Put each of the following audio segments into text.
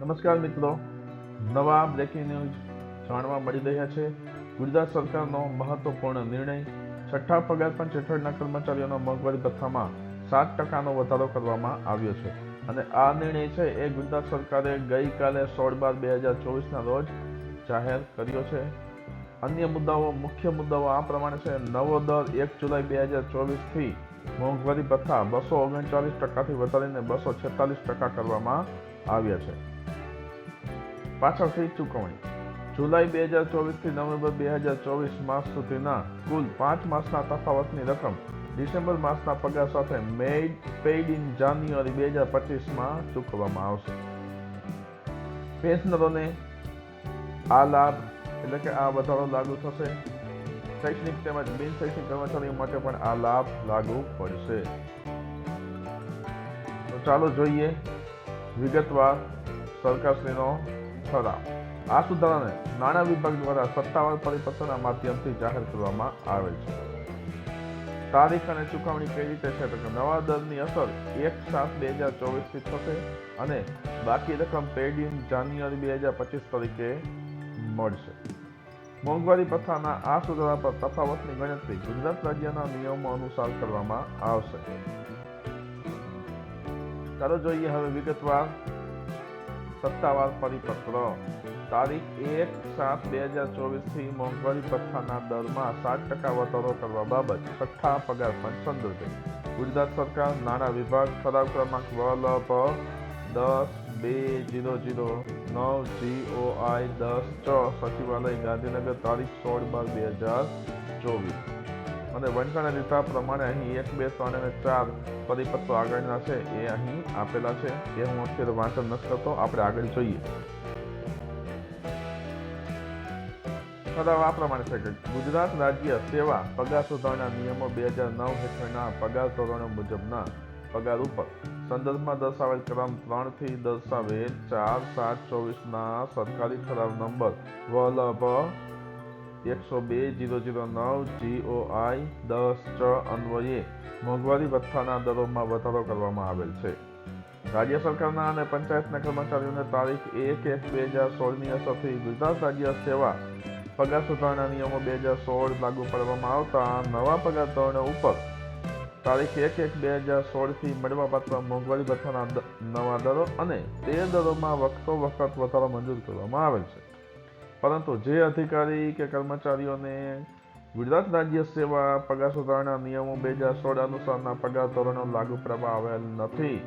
નમસ્કાર મિત્રો. નવા બ્રેકિંગ ન્યૂઝ જાણવા મળી રહ્યા છે. ગુજરાત સરકારનો મહત્વપૂર્ણ નિર્ણય, છઠ્ઠા પગાર પંચ હેઠળના કર્મચારીઓના મોંઘવારી ભથ્થામાં સાત ટકાનો વધારો કરવામાં આવ્યો છે. અને આ નિર્ણય છે એ ગુજરાત સરકારે ગઈકાલે સોળ બાર બે હજાર ચોવીસના રોજ જાહેર કર્યો છે. અન્ય મુદ્દાઓ, મુખ્ય મુદ્દાઓ આ પ્રમાણે છે. નવો દર એક જુલાઈ બે હજાર ચોવીસથી મોંઘવારી ભથ્થા બસો ઓગણચાલીસ ટકાથી વધારીને બસો છેતાલીસ ટકા કરવામાં આવ્યા છે. પાછળથી ચૂકવણી. જુલાઈ બે હજાર ચોવીસથી નવેમ્બર બે હજાર ચોવીસ માસ સુધીના કુલ પાંચ માસના તફાવતની રકમ ડિસેમ્બર માસના પગાર સાથે મેડ પેઇડ ઇન જાન્યુઆરી બે હજાર પચીસમાં ચૂકવવામાં આવશે. પેન્શનરોને આ લાભ, એટલે કે આ વધારો લાગુ થશે. શૈક્ષણિક તેમજ બિન શૈક્ષણિક કર્મચારીઓ માટે પણ આ લાભ લાગુ પડશે. તો ચાલો જોઈએ વિગતવાર સરકારશ્રીનો ઠરાવ આ સુધારાને નાણાં વિભાગ દ્વારા સત્તાવાર પરિપત્રના માધ્યમથી જાહેર કરવામાં આવે છે. તારીખ અને ચૂકવણી કઈ રીતે છે તો કે નવા દરની અસર એક સાત બે હજાર ચોવીસથી થશે અને બાકી રકમ પેડ જાન્યુઆરી બે હજાર પચીસ તરીકે મળશે. મોંઘવારી પ્રથાના આ સુધારા પર તફાવતની ગણતરી ગુજરાત રાજ્યના નિયમો અનુસાર કરવામાં આવશે. ચાલો જોઈએ હવે વિગતવાર સત્તાવાર પરિપત્ર. તારીખ એક સાત બે હજાર ચોવીસથી મોંઘવારી ભથ્થાના દરમાં સાત ટકા વધારો કરવા બાબત છઠ્ઠા પગાર પંચ સંદર્ભે. ગુજરાત સરકાર, નાણાં વિભાગ, ઠરાવ ક્રમાંક વલભ દસ બે જીરો જીરો નવ જીઓઆઈ દસ છ સચિવાલય ગાંધીનગર તારીખ સોળ બાર બે હજાર ચોવીસ. અને વંચાણે લીધા પ્રમાણે અહીં એક, બે, ત્રણ અને ચાર પરિપત્રો આગળના છે, એ અહીં આપેલા છે, એ હું અત્યારે વાંચન નથી કરતો, આપણે આગળ જોઈએ. ઠરાવ આ પ્રમાણે છે કે ગુજરાત રાજ્ય સેવા પગાર સુધારણા નિયમો બે હજાર નવ હેઠળના પગાર ધોરણો મુજબના પગાર ઉપર સંદર્ભમાં દર્શાવેલ ક્રમ ત્રણથી દર્શાવેલ ચાર સાત ચોવીસના સરકારી ઠરાવ નંબર વલભ એકસો બે જીરો જીરો નવ જીઓઆઈ દસ છ અન્વયે મોંઘવારી ભથ્થાના દરોમાં વધારો કરવામાં આવેલ છે. રાજ્ય સરકારના અને પંચાયતના કર્મચારીઓને તારીખ એક એક બે હજાર સોળની અસરથી ગુજરાત રાજ્ય સેવા પગાર સુધારણા નિયમો બે હજાર સોળ લાગુ પાડવામાં આવતા નવા પગાર ધોરણો ઉપર તારીખ એક એક બે હજાર સોળથી મળવાપાત્ર મોંઘવારી ભથ્થાના નવા દરો અને તે દરોમાં વખતો વખત વધારો મંજૂર કરવામાં આવેલ છે. પરંતુ જે અધિકારી કે કર્મચારીઓને ગુજરાત રાજ્ય સેવા પગાર સુધારણા નિયમો બે હજાર સોળ અનુસારના પગાર ધોરણો લાગુ કરવામાં આવેલ નથી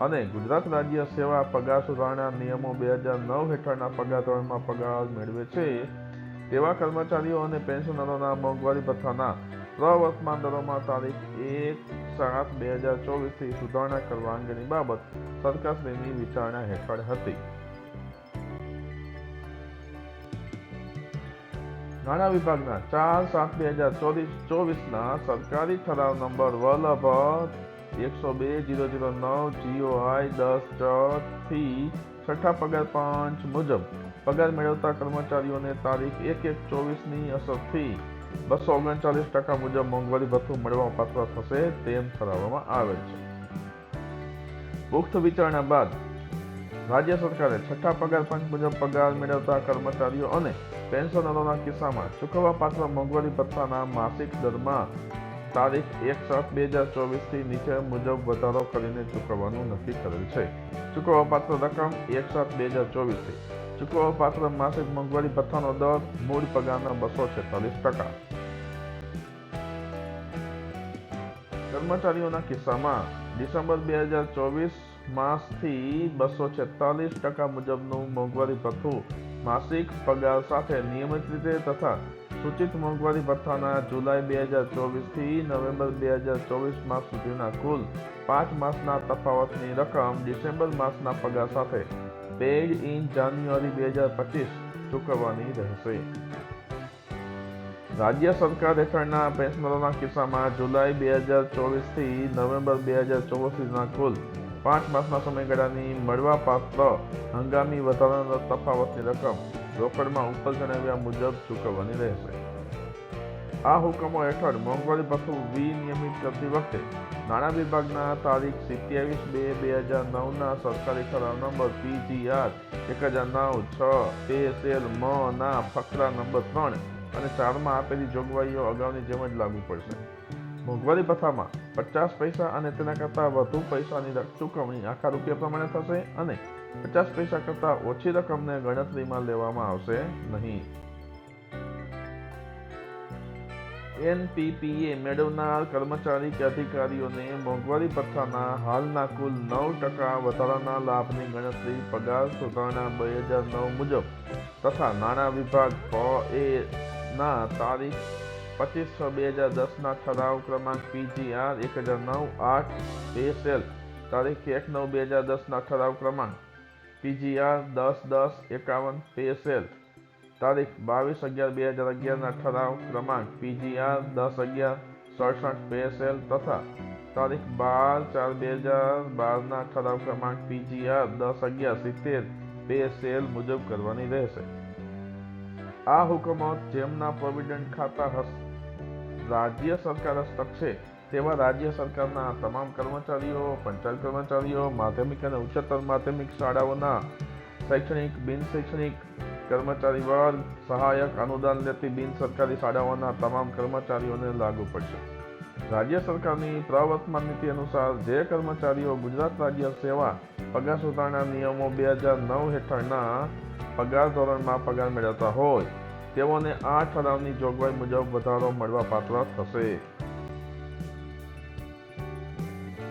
અને ગુજરાત રાજ્ય સેવા પગાર સુધારણા નિયમો બે હજાર નવ હેઠળના પગાર ધોરણમાં પગાર મેળવે છે તેવા કર્મચારીઓ અને પેન્શનરોના મોંઘવારી ભથ્થાના પ્રવર્તમાન દરોમાં તારીખ એક સાત બે હજાર ચોવીસથી સુધારણા કરવા અંગેની બાબત સરકારશ્રીની વિચારણા હેઠળ હતી. નાણાં વિભાગના ચાર સાત બે હજાર ચોવીસ, ચોવીસના સરકારી ઠરાવ નંબર વલભ એકસો બે જીરો જીરો નવ જીઓઆઈ દસ ચ થી છઠ્ઠા પગાર પાંચ મુજબ પગાર મેળવતા કર્મચારીઓને તારીખ એક એક ચોવીસની અસરથી બસો ઓગણચાલીસ ટકા મુજબ મોંઘવારી ભથ્થું મળવા પાત્ર થશે તેમ ઠરાવવામાં આવેલ છે. પુખ્ત વિચારણા બાદ રાજ્ય સરકારે છઠ્ઠા પગાર પંચ મુજબ પગાર મેળવતા કર્મચારીઓ અને પેન્શનરોના કિસ્સામાં ચૂકવવા પાત્ર મોંઘવારી ભથ્થાના માસિક દરમાં તારીખ એક સાત બે હજાર ચોવીસથી નીચે મુજબ વધારો કરીને ચૂકવવાનું નક્કી કરેલ છે. ચૂકવવા પાત્ર રકમ એક સાત બે હજાર ચોવીસથી ચૂકવવા પાત્ર માસિક મોંઘવારી ભથ્થાનો દર મૂળ પગારના બસો છેતાલીસ ટકા. કર્મચારીઓના કિસ્સામાં ડિસેમ્બર બે હજાર ચોવીસ માસથી બસો છેતાલીસ ટકા મુજબનું મોંઘવારી ભથ્થું માસિક પગાર સાથે નિયમિત રીતે તથા સૂચિત મોંઘવારી ભથ્થાના જુલાઈ બે હજાર ચોવીસથી નવેમ્બર બે હજાર ચોવીસ માસ સુધીના કુલ પાંચ માસના તફાવતની રકમ ડિસેમ્બર માસના પગાર સાથે પેડ ઇન જાન્યુઆરી બે હજાર પચીસ ચૂકવવાની રહેશે. રાજ્ય સરકાર હેઠળના પેન્શનરોના કિસ્સામાં જુલાઈ બે હજાર ચોવીસથી નવેમ્બર બે હજાર ચોવીસના કુલ પાંચ માસના સમયગાળાની મળવાપાત્ર હંગામી વધારાના તફાવતની રકમ રોકડમાં ઉપર જણાવ્યા મુજબ ચૂકવવાની રહેશે. આ હુકમો હેઠળ મોંઘવારી ભથ્થું વિનિયમિત કરતી વખતે નાણાં વિભાગના તારીખ સિત્યાવીસ બે બે હજાર નવના સરકારી ઠરાવ નંબર પીજીઆર એક હજાર નવ છ બે સેલ મ ના ફકરા નંબર ત્રણ અને ચારમાં આપેલી જોગવાઈઓ અગાઉની જેમ જ લાગુ પડશે. મોંઘવારી ભથ્થામાં પચાસ પૈસા અને તેના કરતાં વધુ પૈસાની ચૂકવણી આખા રૂપિયા પ્રમાણે થશે અને પચાસ પૈસા કરતાં ઓછી રકમને ગણતરીમાં લેવામાં આવશે નહીં. એનપીપીએ મેળવનાર કર્મચારી કે અધિકારીઓને મોંઘવારી ભથ્થાના હાલના કુલ નવ ટકા વધારાના લાભની ગણતરી પગાર સુધારણા બે હજાર નવ મુજબ તથા નાણાં વિભાગ પ એ ના તારીખ પચીસ છ બે હજાર દસના ઠરાવ ક્રમાંક પીજીઆર એક હજાર નવ આઠ પે સેલ તારીખ એક નવ બે હજાર દસના ઠરાવ ક્રમાંક પીજીઆર દસ દસ એકાવન બે સેલ તારીખ બાવીસ અગિયાર બે હજાર અગિયારના ઠરાવ ક્રમાંક પીજીઆર દસ અગિયાર સડસઠ બે સેલ તથા તારીખ બાર ચાર બે હજાર બારના ઠરાવ ક્રમાંક પીજીઆર દસ અગિયાર સિત્તેર બે સેલ મુજબ કરવાની રહેશે. આ હુકમો જેમના પ્રોવિડન્ટ ખાતા હસ્ત રાજ્ય સરકાર હસ્તક છે તેવા રાજ્ય સરકારના તમામ કર્મચારીઓ પંચાયત કર્મચારીઓ, માધ્યમિક અને ઉચ્ચતર માધ્યમિક શાળાઓના શૈક્ષણિક, બિન શૈક્ષણિક કર્મચારી વર્ગ, સહાયક, અનુદાન લેતી બિન સરકારી શાળાઓના તમામ કર્મચારીઓને લાગુ પડશે. રાજ્ય સરકારની પ્રવર્તમાન નીતિ અનુસાર જે કર્મચારીઓ ગુજરાત રાજ્ય સેવા પગાર સુધારણા નિયમો બે હજાર નવ હેઠળના પગાર ધોરણમાં પગાર મેળવતા હોય તેઓને આ ઠરાવની જોગવાઈ મુજબ વધારો મળવા પાત્ર થશે.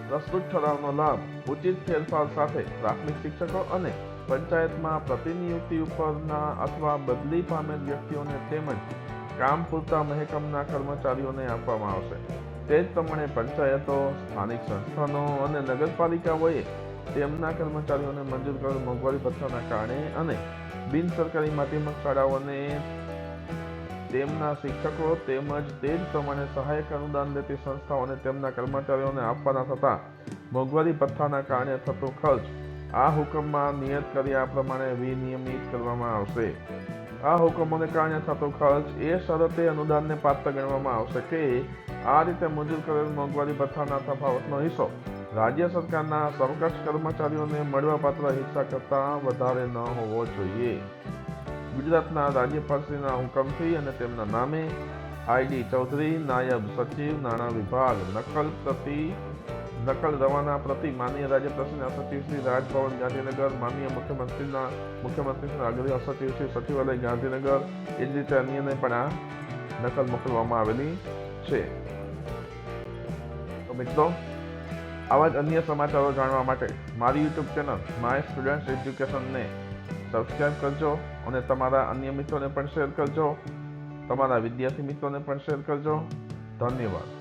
પ્રસ્તુત ઠરાવનો લાભ ઉચિત ફેરફાર સાથે પ્રાથમિક શિક્ષકો અને પંચાયતમાં પ્રતિનિયુક્તિ ઉપરના અથવા બદલી પામેલ વ્યક્તિઓને તેમજ કામ પૂરતા મહેકમના કર્મચારીઓને આપવામાં આવશે. તે જ પ્રમાણે પંચાયતો, સ્થાનિક સંસ્થાનો અને નગરપાલિકાઓએ તેમના કર્મચારીઓને મંજૂર કરેલ મોંઘવારી ભથ્થાના કારણે અને બિનસરકારી માધ્યમિક શાળાઓને તેમના શિક્ષકો તેમજ તે જ પ્રમાણે સહાયક અનુદાન લેતી સંસ્થાઓને તેમના કર્મચારીઓને આપવાના થતા મોંઘવારી ભથ્થાના કારણે થતો ખર્ચ આ હુકમમાં નિયત કર્યા પ્રમાણે વિનિયમિત કરવામાં આવશે. આ હુકમોને કારણે થતો ખર્ચ એ શરતે અનુદાનને પાત્ર ગણવામાં આવશે કે આ રીતે મંજૂર કરેલ મોંઘવારી ભથ્થાના તફાવતનો હિસ્સો રાજ્ય સરકારના સમકક્ષ કર્મચારીઓને મળવાપાત્ર હિસ્સા કરતાં વધારે ન હોવો જોઈએ. ગુજરાતના રાજ્યપાલશ્રીના હુકમથી અને તેમના નામે આઈડી ચૌધરી, નાયબ સચિવ, નાણાં વિભાગ, નકલ પ્રતિ, નકલ રવાના પ્રતિ માનનીય રાજ્યપાલશ્રીના સચિવ શ્રી રાજભવન ગાંધીનગર, માનનીય મુખ્યમંત્રીના, મુખ્યમંત્રીશ્રીના અગ્રણી સચિવ શ્રી સચિવાલય ગાંધીનગર, એ જ રીતે અન્યને પણ આ નકલ મોકલવામાં આવેલી છે. તો મિત્રો, આવા જ અન્ય સમાચારો જાણવા માટે મારી યુટ્યુબ ચેનલ માય સ્ટુડન્ટ એજ્યુકેશનને સબસ્ક્રાઇબ કરજો અને તમારા અન્ય મિત્રોને પણ શેર કરજો. તમારા વિદ્યાર્થી મિત્રોને પણ શેર કરજો. ધન્યવાદ.